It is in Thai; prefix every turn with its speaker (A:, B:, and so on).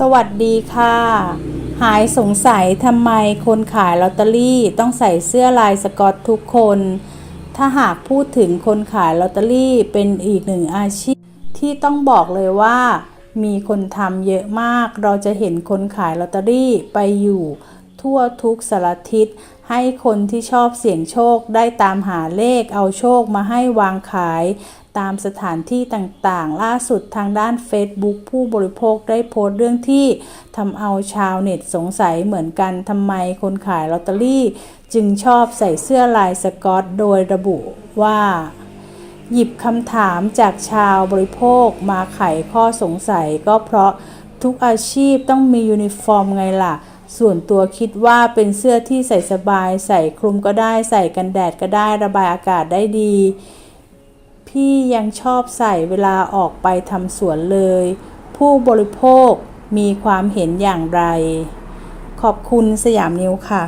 A: สวัสดีค่ะ หายสงสัยทำไมคนขายลอตเตอรี่ต้องใส่เสื้อลายสกอตทุกคน ถ้าหากพูดถึงคนขายลอตเตอรี่เป็นอีกหนึ่งอาชีพ ที่ต้องบอกเลยว่า มีคนทำเยอะมาก เราจะเห็นคนขายลอตเตอรี่ไปอยู่ ทั่วทุกสารทิศ ให้คนที่ชอบเสี่ยงโชคได้ตามหาเลขเอาโชคมาให้วางขาย ตามสถานที่ต่างๆ ล่าสุดทางด้าน Facebook ผู้บริโภคได้โพสต์เรื่องที่ทำเอาชาวเน็ตสงสัยเหมือนกันทำไมคนขายลอตเตอรี่ จึงชอบใส่เสื้อลายสกอตโดยระบุว่าหยิบคำถามจากชาวบริโภคมาไขข้อสงสัยก็เพราะ ทุกอาชีพต้องมียูนิฟอร์มไงล่ะ ส่วนตัวคิดว่าเป็นเสื้อที่ใส่สบาย ใส่คลุมก็ได้ใส่กันแดดก็ได้ระบายอากาศได้ดี พี่ยังชอบใส่เวลาออกไปทำสวนเลย ผู้บริโภคมีความเห็นอย่างไร ขอบคุณสยามนิวค่ะ